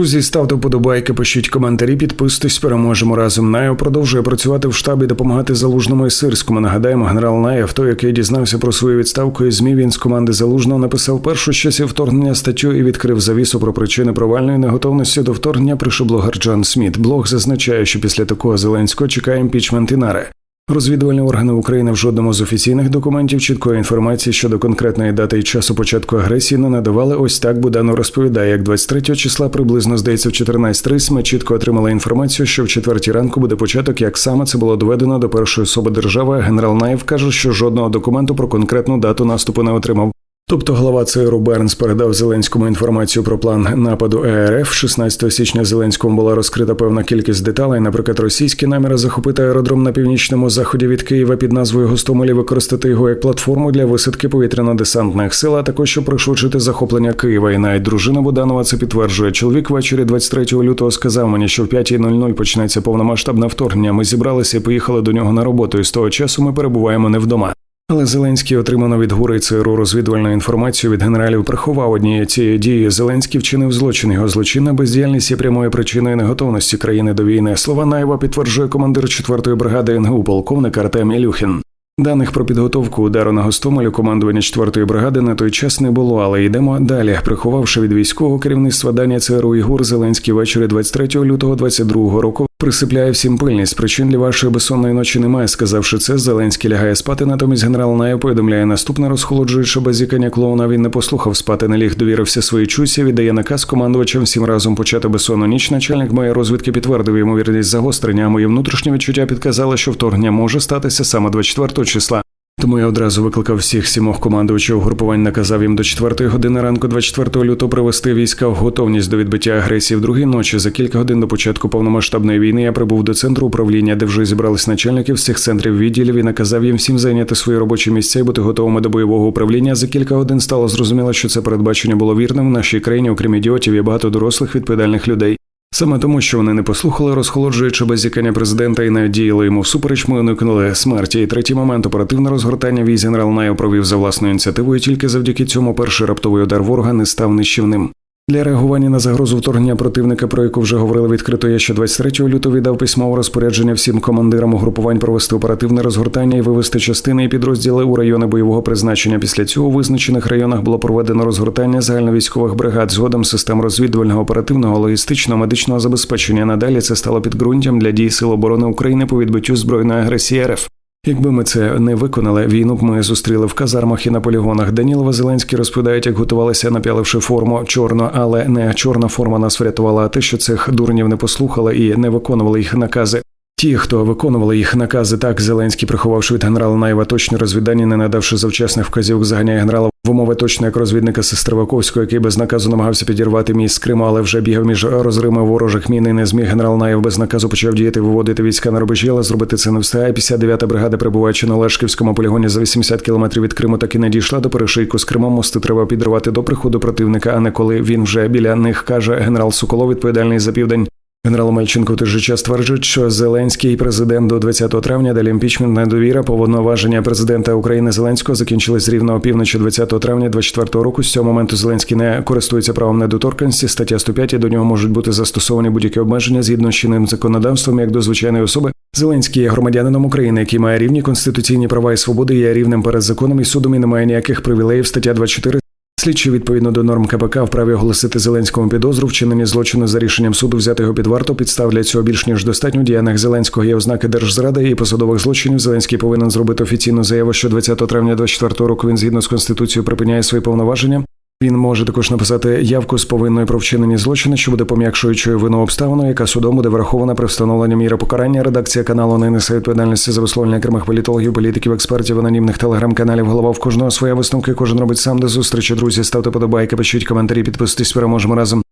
Друзі, ставте вподобайки, пишіть коментарі, підписуйтесь, переможемо разом. Наєв продовжує працювати в штабі, допомагати залужному і сирському. Нагадаємо, генерал Наєв, той, який дізнався про свою відставку із ЗМІ, він з команди залужного написав першу з часів вторгнення статтю і відкрив завісу про причини провальної неготовності до вторгнення. Прийшов блогер Джон Сміт. Блог зазначає, що після такого Зеленського чекає імпічмент і нари. Розвідувальні органи України в жодному з офіційних документів чіткої інформації щодо конкретної дати і часу початку агресії не надавали. Ось так Буданов розповідає, як 23 числа приблизно здається в 14.30 ми чітко отримали інформацію, що в четвертій ранку буде початок. Як саме це було доведено до першої особи держави, генерал Наєв каже, що жодного документу про конкретну дату наступу не отримав. Тобто глава ЦРУ Бернс передав Зеленському інформацію про план нападу ЕРФ. 16 січня Зеленському була розкрита певна кількість деталей. Наприклад, російські наміри захопити аеродром на північному заході від Києва під назвою Гостомель і використати його як платформу для висадки повітряно-десантних сил, а також щоб пришвидшити захоплення Києва. І навіть дружина Буданова це підтверджує. Чоловік ввечері 23 лютого сказав мені, що в 5.00 почнеться повномасштабне вторгнення. Ми зібралися і поїхали до нього на роботу. І з того часу ми перебуваємо не вдома. Але Зеленський отримано від гури ЦРУ розвідувальну інформацію від генералів приховав однієї цієї дії. Зеленський вчинив злочин. Його злочинна бездіяльність є прямою причиною неготовності країни до війни. Слова Наєва підтверджує командир 4-ї бригади НГУ полковник Артем Ілюхін. Даних про підготовку удару на Гостомелю командування 4-ї бригади на той час не було, але йдемо далі. Приховавши від військового керівництва Данія ЦРУ Ігор Зеленський ввечері 23 лютого 22 року присипляє всім пильність. Причин для вашої безсонної ночі немає. Сказавши це, Зеленський лягає спати. Натомість генерал Наєв повідомляє наступне розхолоджуючи базікання клоуна. Він не послухав спати, не ліг, довірився своїй чусі. Віддає наказ командувачам всім разом почати безсонну ніч. Начальник моєї розвідки підтвердив ймовірність загострення. а Мої внутрішні відчуття підказали, що вторгнення може статися саме 24 числа. Тому я одразу викликав всіх сімох командувачів угрупувань, наказав їм до 4 години ранку, 24 лютого, привести війська в готовність до відбиття агресії в другій ночі. За кілька годин до початку повномасштабної війни я прибув до центру управління, де вже зібрались начальники всіх центрів відділів і наказав їм всім зайняти свої робочі місця і бути готовими до бойового управління. За кілька годин стало зрозуміло, що це передбачення було вірним в нашій країні, окрім ідіотів, є багато дорослих відповідальних людей. Саме тому, що вони не послухали, розхолоджуючи базікання президента і не діяли йому всупереч, уникнули смерті. І третій момент оперативне розгортання військ генерал Найо провів за власною ініціативою. Тільки завдяки цьому перший раптовий удар ворога не став нищівним. Для реагування на загрозу вторгнення противника, про яку вже говорили відкрито, я ще 23 лютого віддав письмове розпорядження всім командирам угрупувань провести оперативне розгортання і вивести частини і підрозділи у райони бойового призначення. Після цього у визначених районах було проведено розгортання загальновійськових бригад згодом систем розвідувального оперативного, логістичного медичного забезпечення. Надалі це стало підґрунтям для дій Сил оборони України по відбиттю збройної агресії РФ. Якби ми це не виконали, війну б ми зустріли в казармах і на полігонах. Данілова Зеленський розповідають, як готувалися, напяливши форму чорно, але не чорна форма нас врятувала, а те, що цих дурнів не послухали і не виконували їх накази. Ті, хто виконували їх накази, так Зеленський, приховавши від генерала Наєва точні розвідання, не надавши завчасних вказівок, заганяє генерала в умови точно як розвідника Сестреваковського, який без наказу намагався підірвати міст з Криму, але вже бігав між розрими ворожих мін і не зміг генерал Наєв без наказу почав діяти, виводити війська на рубежі, але зробити це не встигає. 59-та бригада, перебуваючи на Лешківському полігоні за 80 кілометрів від Криму, так і не дійшла до перешийку з Кримом. Мости треба підривати до приходу противника, а не коли він вже біля них каже генерал Соколов, відповідальний за південь. Генерал Мельченко в той же час стверджують, що Зеленський президент до 20 травня далі імпічмент недовіра повноваження президента України Зеленського закінчились рівно опівночі 20 травня 24 року. З цього моменту Зеленський не користується правом недоторканності. Стаття 105, і до нього можуть бути застосовані будь-які обмеження згідно з чинним законодавством, як до звичайної особи. Зеленський є громадянином України, який має рівні конституційні права і свободи, є рівнем перед законом і судом і не має ніяких привілеїв. Стаття 24 Слідчі відповідно до норм КПК вправі оголосити Зеленському підозру вчинені злочину за рішенням суду взяти його під варту. Підстав для цього більш ніж достатньо. В діяннях Зеленського є ознаки держзради і посадових злочинів. Зеленський повинен зробити офіційну заяву, що 20 травня 24 року він згідно з конституцією припиняє свої повноваження. Він може також написати явку з повинною про вчинені злочини, що буде пом'якшуючою вину обставину, яка судом буде врахована при встановленні міри покарання. Редакція каналу не несе відповідальності за висловлення окремих політологів, політиків, експертів, анонімних телеграм-каналів. Голова в кожного своя висновки. Кожен робить сам до зустрічі. Друзі, ставте подобайки, пишіть коментарі, підписуйтесь. Переможемо разом.